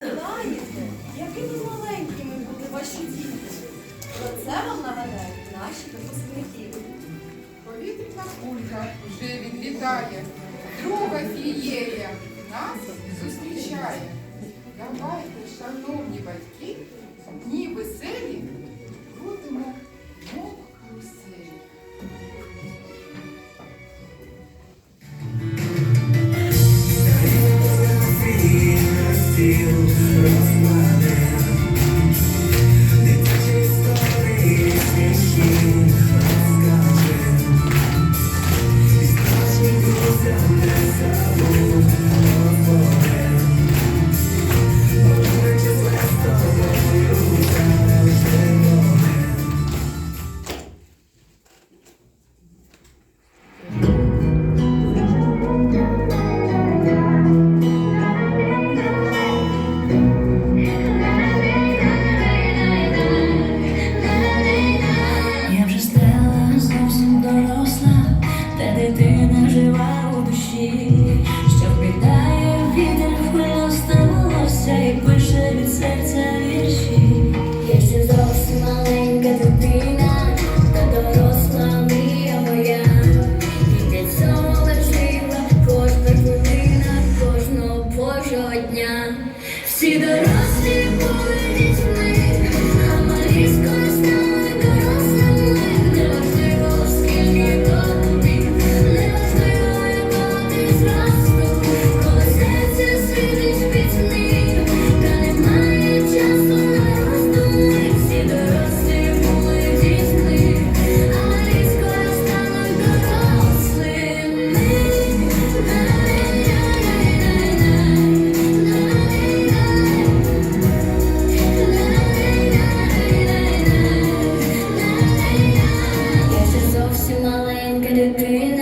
Знаєте, якими маленькими були ваші діти? Про це вам нагадають наші випускники. Повітряна кулька вже відлітає, друга фією. It's my name. can it be